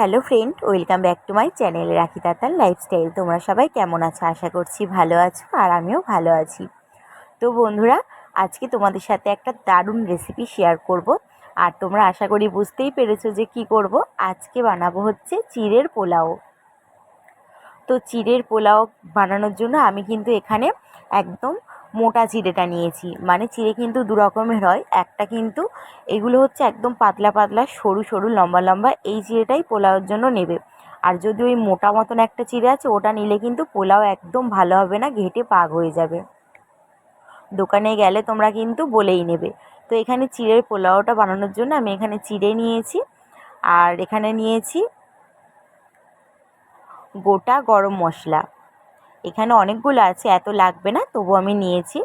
Hello friend welcome back to my channel Rakhi Tatar lifestyle তোমরা সবাই কেমন আছো? আশা করছি ভালো আছো আর আমিও ভালো আছি। তো বন্ধুরা, আজকে তোমাদের সাথে একটা দারুণ রেসিপি শেয়ার করব। আর তোমরা আশা করি বুঝতেই পেরেছ যে কি করব। আজকে বানাবো হচ্ছে চিড়ের পোলাও। তো চিড়ের পোলাও বানানোর জন্য আমি কিন্তু এখানে একদম মোটা চিড়েটা নিয়েছি। মানে চিড়ে কিন্তু দু রকমের হয়। একটা কিন্তু এগুলো হচ্ছে একদম পাতলা পাতলা, সরু সরু, লম্বা লম্বা, এই চিড়েটাই পোলাওর জন্য নেবে। আর যদি ওই মোটা মতন একটা চিড়ে আছে, ওটা নিলে কিন্তু পোলাও একদম ভালো হবে না, ঘেটে পাক হয়ে যাবে। দোকানে গেলে তোমরা কিন্তু বলেই নেবে। তো এখানে চিড়ের পোলাওটা বানানোর জন্য আমি এখানে চিড়ে নিয়েছি। আর এখানে নিয়েছি গোটা গরম মশলা। এখানে অনেকগুলো আছে, এত লাগবে না তবু আমি নিয়েছি।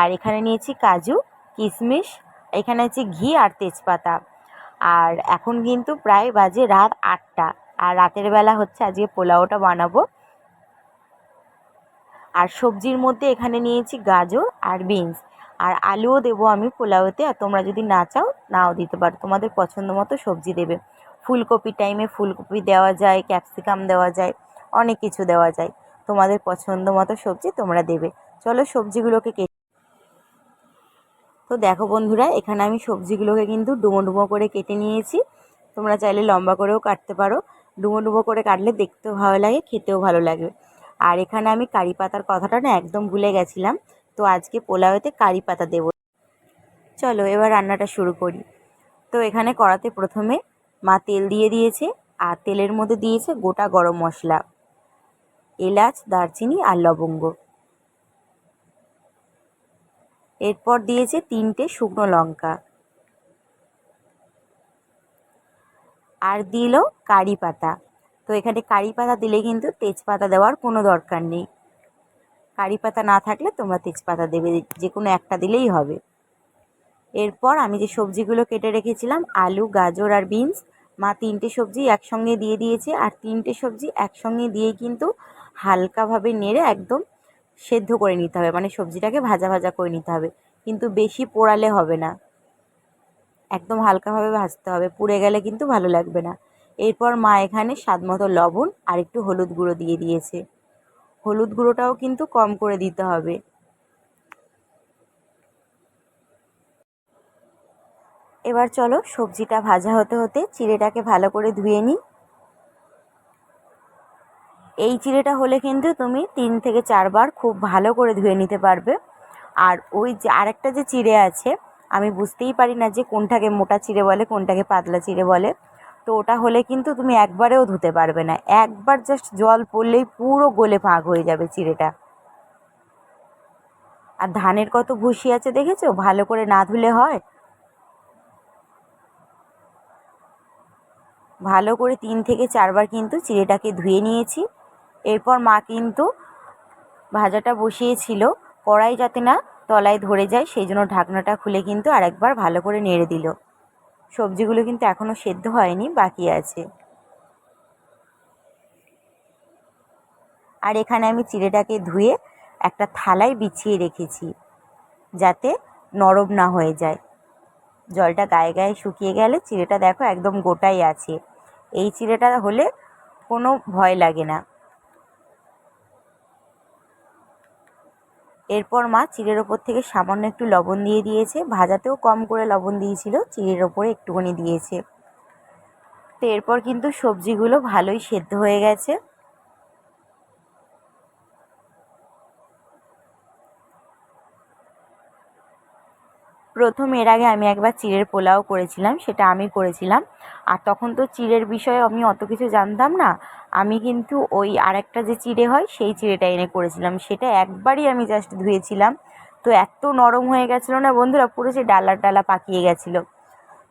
আর এখানে নিয়েছি কাজু, কিশমিশ, এখানে আছে ঘি আর তেজপাতা। আর এখন কিন্তু প্রায় বাজে রাত আটটা, আর রাতের বেলা হচ্ছে আজকে পোলাওটা বানাবো। আর সবজির মধ্যে এখানে নিয়েছি গাজর আর বিনস। আর আলুও দেবো আমি পোলাওতে, আর তোমরা যদি না চাও, নাও দিতে পারো। তোমাদের পছন্দ মতো সবজি দেবে। ফুলকপি টাইমে ফুলকপি দেওয়া যায় ক্যাপসিকাম দেওয়া যায়, অনেক কিছু দেওয়া যায়। তোমাদের পছন্দ মতো সবজি তোমরা দেবে। চলো সবজিগুলোকে কেটে তো দেখো বন্ধুরা, এখানে আমি সবজিগুলোকে কিন্তু ডুমো ডুমো করে কেটে নিয়েছি। তোমরা চাইলে লম্বা করেও কাটতে পারো। ডুমো ডুমো করে কাটলে দেখতেও ভালো লাগে, খেতেও ভালো লাগে। আর এখানে আমি কারি পাতার কথাটা না একদম ভুলে গেছিলাম। তো আজকে পোলাওতে কারি পাতা দেবো। চলো এবার রান্নাটা শুরু করি। তো এখানে কড়াতে প্রথমে মা তেল দিয়ে দিয়েছে, আর তেলের মধ্যে দিয়েছে গোটা গরম মশলা। এলাচ, দারচিনি আর লবঙ্গ। এরপর দিয়েছে তিনটে শুকনো লঙ্কা। আর দিল কারি পাতা। তো এখানে কারি পাতা দিলে কিন্তু তেজপাতা দেওয়ার কোনো দরকার নেই। কারি পাতা না থাকলে তোমরা তেজপাতা দেবে, যে কোনো একটা দিলেই হবে। এরপর আমি যে সবজিগুলো কেটে রেখেছিলাম, আলু, গাজর আর বিনস, মা তিনটে সবজি একসঙ্গে দিয়ে দিয়েছে। আর তিনটে সবজি একসঙ্গে দিয়ে কিন্তু হালকাভাবে নেড়ে একদম সেদ্ধ করে নিতে হবে। মানে সবজিটাকে ভাজা ভাজা করে নিতে হবে। কিন্তু বেশি পোড়ালে হবে না। একদম হালকাভাবে ভাজতে হবে। পুড়ে গেলে কিন্তু ভালো লাগবে না। এরপর মা এখানে স্বাদ মতো লবণ আর একটু হলুদ গুঁড়ো দিয়ে দিয়েছে। হলুদ গুঁড়োটাও কিন্তু কম করে দিতে হবে। এবার চলো সবজিটা ভাজা হতে হতে চিড়েটাকে ভালো করে ধুয়ে নিই। এই চিড়েটা হলে কিন্তু তুমি তিন থেকে চারবার খুব ভালো করে ধুয়ে নিতে পারবে। আর ওই যে আরেকটা যে চিড়ে আছে, আমি বুঝতেই পারি না যে কোনটাকে মোটা চিড়ে বলে, কোনটাকে পাতলা চিড়ে বলে। তো ওটা হলে কিন্তু তুমি একবারেও ধুতে পারবে না। একবার জাস্ট জল পড়লেই পুরো গলে ফাঁক হয়ে যাবে চিড়েটা। আর ধানের কত ভুসি আছে দেখেছ? ভালো করে না ধুলে হয়? ভালো করে তিন থেকে চারবার কিন্তু চিড়েটাকে ধুয়ে নিয়েছি। এরপর মা কিন্তু ভাজাটা বসিয়েছিল, কড়াই যাতে না তলায় ধরে যায়, সেই জন্য ঢাকনাটা খুলে কিন্তু আরেকবার ভালো করে নেড়ে দিল। সবজিগুলো কিন্তু এখনও সেদ্ধ হয়নি, বাকি আছে। আর এখানে আমি চিড়েটাকে ধুয়ে একটা থালায় বিছিয়ে রেখেছি, যাতে নরম না হয়ে যায়। জলটা গায়ে গায়ে শুকিয়ে গেলে চিড়েটা দেখো একদম গোটাই আছে। এই চিড়েটা হলে কোনো ভয় লাগে না। এরপর মা চিড়ের ওপর থেকে সামান্য একটু লবণ দিয়ে দিয়েছে, ভাজাতেও কম করে লবণ দিয়েছিল, চিড়ের ওপরে একটুখানি দিয়েছে। তো এরপর কিন্তু সবজিগুলো ভালোই সেদ্ধ হয়ে গেছে। প্রথম এর আগে আমি একবার চিড়ের পোলাও করেছিলাম, সেটা আমি করেছিলাম। আর তখন তো চিড়ের বিষয়ে আমি অত কিছু জানতাম না। আমি কিন্তু ওই আরেকটা যে চিড়ে হয়, সেই চিড়েটা এনে করেছিলাম। সেটা একবারই আমি জাস্ট ধুয়েছিলাম। তো এত নরম হয়ে গেছিল না বন্ধুরা, পুরো সে ডালা ডালা পাকিয়ে গেছিল।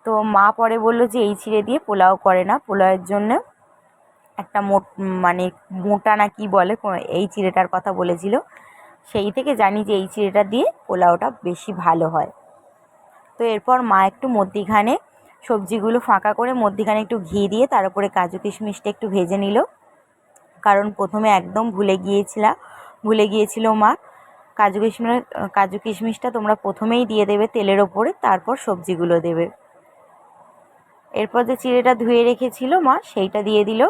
তো মা পরে বলল যে, এই চিড়ে দিয়ে পোলাও করে না। পোলাওয়ের জন্য একটা মোট মানে মোটা না কি বলে এই চিড়েটার কথা বলেছিল। সেই থেকে জানি যে, এই চিড়েটা দিয়ে পোলাওটা বেশি ভালো হয়। তো এরপর মা একটু মধ্যিখানে সবজিগুলো ফাঁকা করে মধ্যিখানে একটু ঘি দিয়ে তার উপরে কাজু কিশমিশটা একটু ভেজে নিল। কারণ প্রথমে একদম ভুলে গিয়েছিলাম ভুলে গিয়েছিল মা। কাজু কিশমিশ, কাজু কিশমিশটা তোমরা প্রথমেই দিয়ে দেবে তেলের ওপরে, তারপর সবজিগুলো দেবে। এরপর যে চিড়েটা ধুয়ে রেখেছিল মা, সেইটা দিয়ে দিল।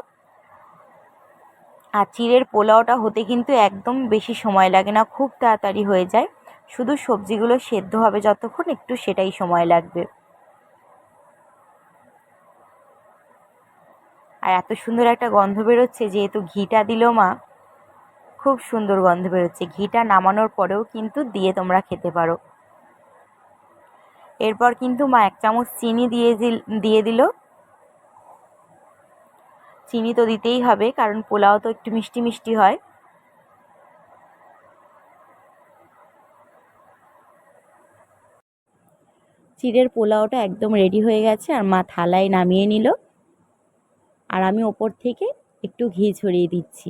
আর চিড়ের পোলাওটা হতে কিন্তু একদম বেশি সময় লাগে না, খুব তাড়াতাড়ি হয়ে যায়। শুধু সবজিগুলো সেদ্ধ হবে যতক্ষণ, একটু সেটাই সময় লাগবে। আর এত সুন্দর একটা গন্ধ বেরোচ্ছে, যেহেতু ঘিটা দিল মা, খুব সুন্দর গন্ধ বেরোচ্ছে। ঘিটা নামানোর পরেও কিন্তু দিয়ে তোমরা খেতে পারো। এরপর কিন্তু মা এক চামচ চিনি দিয়ে দিয়ে দিল। চিনি তো দিতেই হবে, কারণ পোলাও তো একটু মিষ্টি মিষ্টি হয়। চিড়ের পোলাওটা একদম রেডি হয়ে গেছে আর মা থালায় নামিয়ে নিল। আর আমি ওপর থেকে একটু ঘি ছড়িয়ে দিচ্ছি।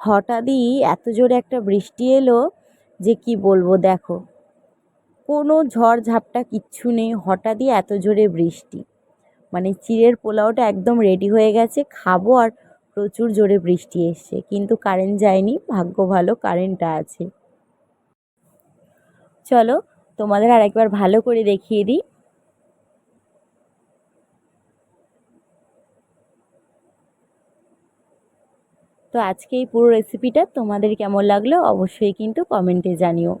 হঠাৎই এত জোরে একটা বৃষ্টি এলো যে কি বলব দেখো। কোনো ঝড় ঝাপটা কিচ্ছু নেই, হঠাৎই এত জোরে বৃষ্টি। মানে চিড়ের পোলাওটা একদম রেডি হয়ে গেছে। খাব আর প্রচুর জোরে বৃষ্টি এসছে। কিন্তু কারেন্ট যায়নি। ভাগ্য ভালো কারেন্টটা আছে। চলো, তোমাদের আর একবার ভালো করে দেখিয়ে দিই। তো আজকে এই পুরো রেসিপিটা তোমাদের কেমন লাগল অবশ্যই কিন্তু কমেন্টে জানিও।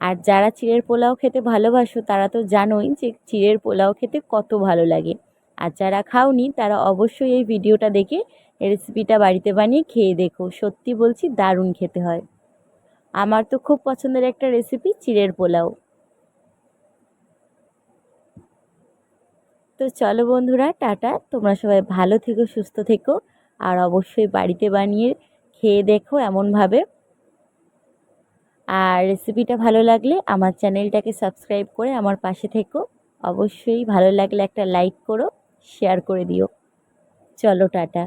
আর যারা চিড়ের পোলাও খেতে ভালোবাসো, তারা তো জানোই যে চিড়ের পোলাও খেতে কত ভালো লাগে। আর যারা খাওনি, তারা অবশ্যই এই ভিডিওটা দেখে রেসিপিটা বাড়িতে বানিয়ে খেয়ে দেখো। সত্যি বলছি, দারুণ খেতে হয়। আমার তো খুব পছন্দের একটা রেসিপি চিড়ের পোলাও। তো চলো বন্ধুরা, টাটা। তোমরা সবাই ভালো থেকো, সুস্থ থেকো। আর অবশ্যই বাড়িতে বানিয়ে খেয়ে দেখো এমনভাবে। আর রেসিপিটা ভালো লাগলে আমার চ্যানেলটাকে সাবস্ক্রাইব করে আমার পাশে থেকো। অবশ্যই ভালো লাগলে একটা লাইক করো শেয়ার করে দিও। চলো, টাটা।